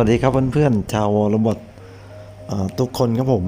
สวัสดีครับเพื่อนๆชาววอลบทุกคนครับผม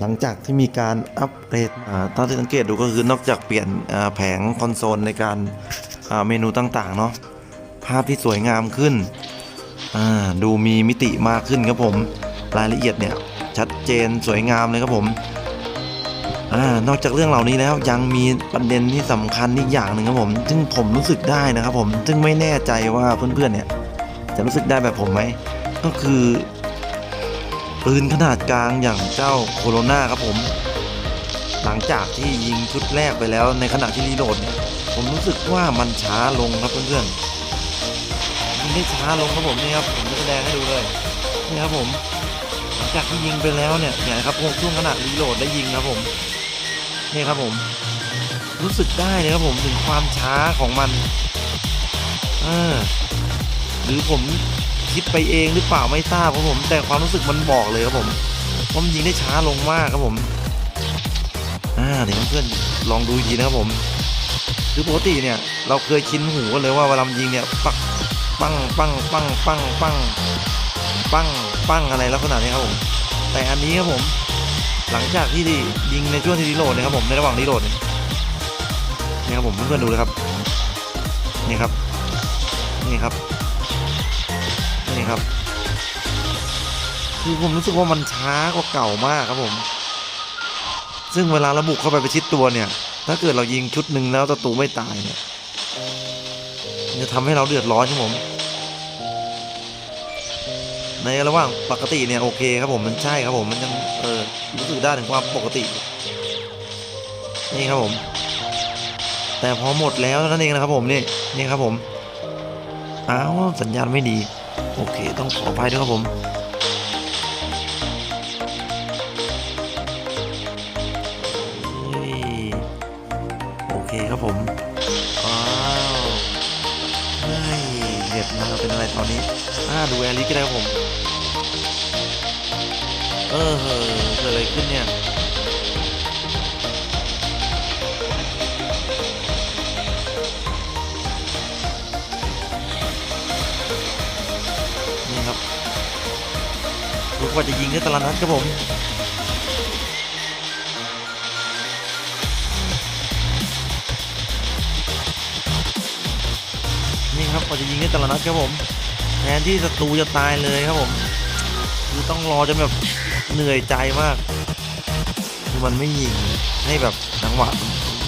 หลังจากที่มีการอัปเกรดอ่าตามที่สังเกตดูก็คือนอกจากเปลี่ยนแผงคอนโซลในการเมนูต่างๆเนาะภาพที่สวยงามขึ้น ดูมีมิติมากขึ้นครับผม รายละเอียดเนี่ยชัดเจนสวยงามเลยครับผมอนอกจากเรื่องเหล่านี้แล้วยังมีประเด็นที่สำคัญอีกอย่างหนึ่งครับผม ซึ่งผมรู้สึกได้นะครับผม ซึ่งไม่แน่ใจว่าเพื่อนๆเนี่ยจะรู้สึกได้แบบผมไหม ก็คือปืนขนาดกลางอย่างเจ้าโคโรนาครับผม หลังจากที่ยิงชุดแรกไปแล้วในขณะที่รีโหลดเนี่ยผมรู้สึกว่ามันช้าลงครับเพื่อนๆยิงได้ช้าลงครับผมนี่ครับผมจะแสดงให้ดูเลยนี่ครับผมหลังจากที่ยิงไปแล้วเนี่ยเนี่ยครับช่วงขณะรีโหลดและยิงครับผมนี่ครับผม รู้สึกได้เลยครับผมถึงความช้าของมันเออหรือผม คิดไปเองหรือเปล่าไม่ทราบครับผม แต่ความรู้สึกมันบอกเลยครับผมว่ามันยิงได้ช้าลงมากครับผมอ่าเดี๋ยวเพื่อนลองดูอีกทีนะครับผมคือปกติเนี่ยเราเคยชินหูกันเลยว่าเวลายิงเนี่ยปักปังปังปังปังปังปังปังอะไรลักษณะนี้ครับผมแต่อันนี้ครับผม หลังจากที่ยิงในช่วงที่รีโหลดนะครับผมในระหว่างรีโหลดเนี่ยนี่ครับผมเพื่อนๆดูเลยครับนี่ครับนี่ครับ นี่ครับ คือผมรู้สึกว่ามันช้ากว่าเก่ามากครับผม ซึ่งเวลาราบุเข้าไปประชิดตัวเนี่ย ถ้าเกิดเรายิงชุดหนึ่งแล้วศัตรูไม่ตายเนี่ยจะทำให้เราเดือดร้อนครับผม ในระหว่างปกติเนี่ยโอเคครับผมมันใช่ครับผมมันยังเออรู้สึกได้ถึงความปกติ นี่ครับผม แต่พอหมดแล้วนั่นเองนะครับผมนี่นี่ครับผมอ้าวสัญญาณไม่ดี โอเค ต้องขออภัยด้วยครับผมโอเคครับผมว้าวเฮ้ยเน็ตมาเป็นอะไรตอนนี้อ่าดูแอลิก็ได้ครับผม เออเกิดอะไรขึ้นเนี่ย รู้ว่าจะยิงได้แตละนัดครับผมนี่ครับกว่าจะยิงได้แต่ละนัดครับผมแทนที่ศัตรูจะตายเลยครับผมคือต้องรอจนแบบเหนื่อยใจมากคือมันไม่ยิงให้แบบจังหวะ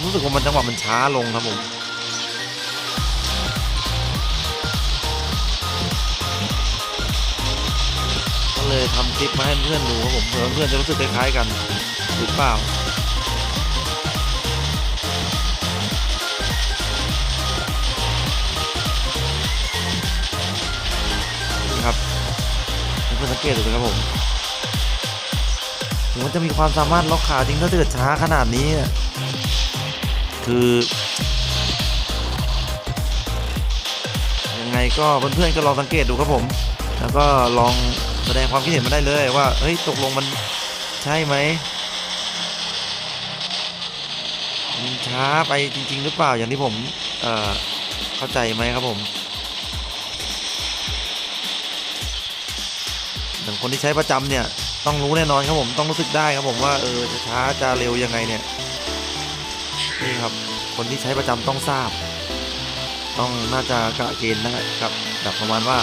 รู้สึกว่ามันจังหวะมันช้าลงครับผม เลยทำคลิปมาให้เพื่อนดูครับผมเผื่อเพื่อนจะรู้สึกคล้ายๆกันหรือเปล่าครับเพื่อนสังเกตดูนะครับผมมันจะมีความสามารถล็อกขาจริงถ้าเกิดช้าขนาดนี้ คือยังไงก็เพื่อนๆก็ลองสังเกตดูครับผม แล้วก็ลอง แสดงความคิดเห็นมาได้เลยว่า เฮ้ย ตกลงมันใช่ไหมมันช้าไปจริง ๆ หรือเปล่าอย่างที่ผมเอ่อเข้าใจไหมครับผมอย่างคนที่ใช้ประจำเนี่ยต้องรู้แน่นอนครับผมต้องรู้สึกได้ครับผมว่าเออจะช้าจะเร็วยังไงเนี่ยนี่ครับคนที่ใช้ประจำต้องทราบ ต้องน่าจะกะเกณฑ์นะครับแบบประมาณว่า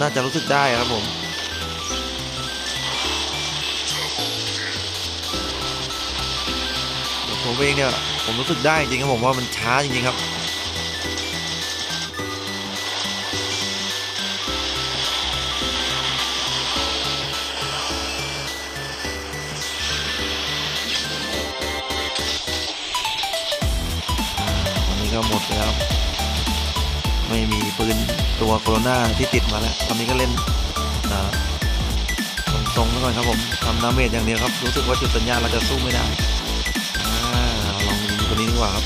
น่าจะรู้สึกได้ครับผมผมเองเนี่ยผมรู้สึกได้จริงครับผมว่ามันช้าจริงๆครับนนี้ก็หมดแล้ว ไม่มีปืนตัวโคโรนาที่ติดมาแล้วตอนนี้ก็เล่นตรงๆไปก่อนครับผมทำดาเมจอย่างเดียวครับ รู้สึกว่าจุดสัญญาเราจะสู้ไม่ได้อลองยิงตัวนี้ดีกว่าครับ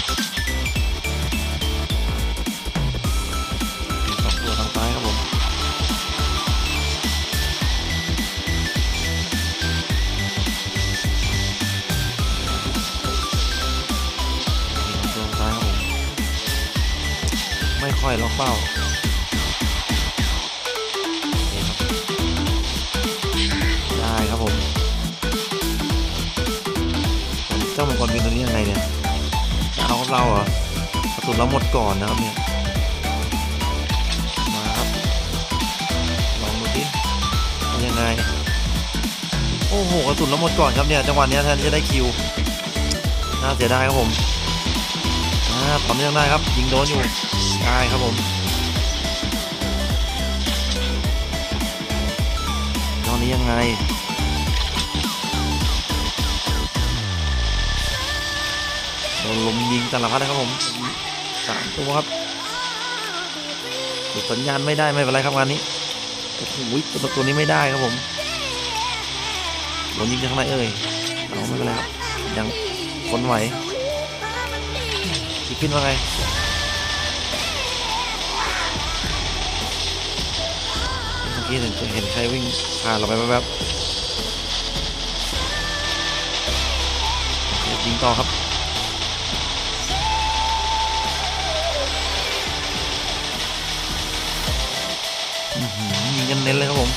อยครับผมไม่ค่อยล็อกเป้าได้ครับผมเจ้ามังกรบินตัวนี้ยังไงเนี่ยจะเอาเราเหรอกระสุนเราหมดก่อนนะครับเนี่ยมาครับลองดูสิเป็นยังไงโอ้โหกระสุนเราหมดก่อนครับเนี่ยจังหวะเนี้ยแทนที่จะได้คิวน่าเสียดายครับผมอ่าปั๊มยังได้ครับยิงโดนอยู่ ได้ครับผมตอนนี้ยังไงโดนลมยิงสารพัดนะครับผมสามตัวครับหยุดสัญญาณไม่ได้ไม่เป็นไรครับงานนี้โอ้โหตัวตัวนี้ไม่ได้ครับผมโดนยิงจากข้างในเอ่ยเอาไม่เป็นไรครับยังคนไหวพี่ขึ้นว่าไง กี้เห็นเห็นใครวิ่งผ่านเราไปแป๊บยิงต่อครับยิงกันเน้นเลยครับผม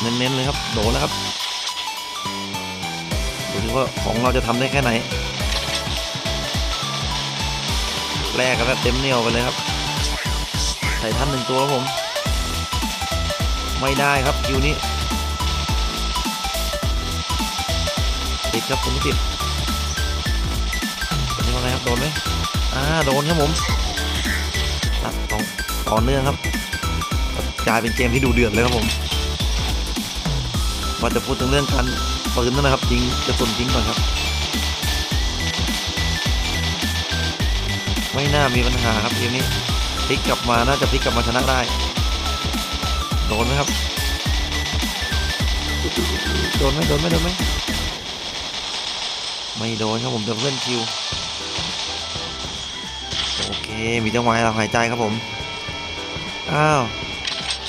เน้นๆเลยครับ โดนแล้วครับดูดิว่าของเราจะทำได้แค่ไหน แรกกันแบบเต็มเหนียวไปเลยครับ ใส่ท่านหนึ่งตัวครับผม ไม่ได้ครับคิวนี้ ติดครับตรงนี้ติดนนี้ว่าไงครับโดนไหมอ่าโดนครับผมตัดต่อต่อเนื่องครับกลายเป็นเกมที่ดูเดือดเลยครับผมว่าจะพูดถึงเรื่องการปืนนั่นนะครับยิงกระสุนทิ้งก่อนครับ ไม่น่ามีปัญหาครับเกมนี้ พลิกกลับมาน่าจะพลิกกลับมาชนะได้ โดนไหมครับ โดนไหมโดนไหมโดนไหมไม่โดนครับผมแต่เพื่อนคิว โอเค มีจังหวะให้เราหายใจครับผม อ้าว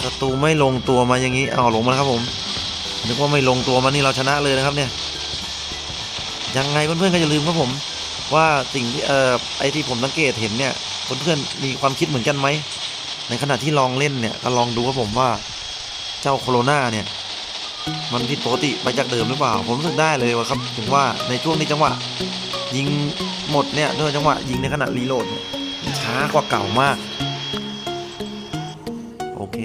ศัตรูไม่ลงตัวมาอย่างนี้อ้าวลงมาครับผม นึกว่าไม่ลงตัวมานี่เราชนะเลยนะครับเนี่ย ยังไงเพื่อนๆก็อย่าลืมครับผม ว่าสิ่งที่เอ่อไอที่ผมสังเกตเห็นเนี่ย เพื่อนๆมีความคิดเหมือนกันไหม ในขณะที่ลองเล่นเนี่ยก็ลองดูครับผมว่าเจ้าโคโรนาเนี่ย มันผิดปกติไปจากเดิมหรือเปล่า ผมรู้สึกได้เลยว่าครับถึงว่าในช่วงนี้จังหวะ ยิงหมดเนี่ยด้วยจังหวะยิงในขณะรีโหลดเนี่ยช้ากว่าเก่ามาก โอเค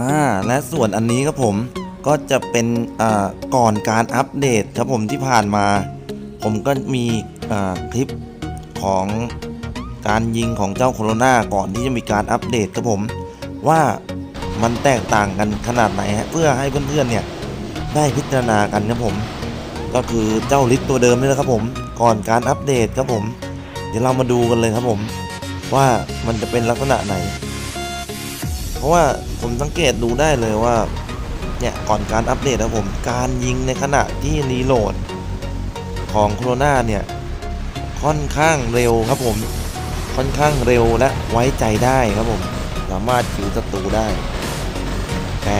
อ่าและส่วนอันนี้ครับผมก็จะเป็นอ่าก่อนการอัปเดตครับผมที่ผ่านมา ผมก็มีอ่าคลิป ของการยิงของเจ้าโคโรนาก่อนที่จะมีการอัปเดตครับผม ว่ามันแตกต่างกันขนาดไหนฮะเพื่อให้เพื่อนๆเนี่ยได้พิจารณากันครับผม ก็คือเจ้าลิสตัวเดิมนี่แหละครับผม ก่อนการอัปเดตครับผม เดี๋ยวเรามาดูกันเลยครับผม ว่ามันจะเป็นลักษณะไหน เพราะว่าผมสังเกตดูได้เลยว่าเนี่ยก่อนการอัปเดตครับผม การยิงในขณะที่รีโหลดของโคโรนาเนี่ย ค่อนข้างเร็วครับผม ค่อนข้างเร็วและไว้ใจได้ครับผม สามารถคิวศัตรูได้ แต่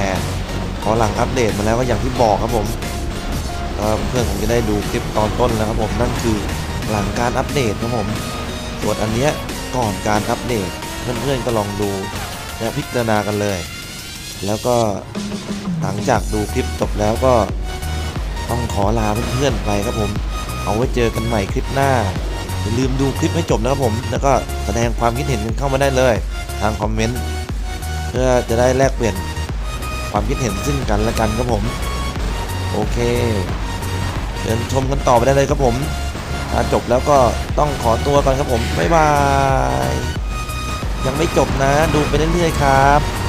พอหลังอัปเดตมาแล้วก็อย่างที่บอกครับผมเพื่อนผมจะได้ดูคลิปตอนต้นแล้วครับผมนั่นคือหลังการอัปเดตครับผมส่วนอันเนี้ยก่อนการอัปเดตเพื่อนๆก็ลองดูและพิจารณากันเลย แล้วก็หลังจากดูคลิปจบแล้วก็ต้องขอลาเพื่อนๆไปครับผม เอาไว้เจอกันใหม่คลิปหน้า อย่าลืมดูคลิปให้จบนะครับผม แล้วก็แสดงความคิดเห็นกันเข้ามาได้เลย ทางคอมเมนต์เพื่อจะได้แลกเปลี่ยนความคิดเห็นซึ่งกันและกันครับผม โอเคเชิญชมกันต่อไปได้เลยครับผมถ้าจบแล้วก็ต้องขอตัวก่อนครับผมบ๊ายบายยังไม่จบนะ ดูไปเรื่อยๆครับ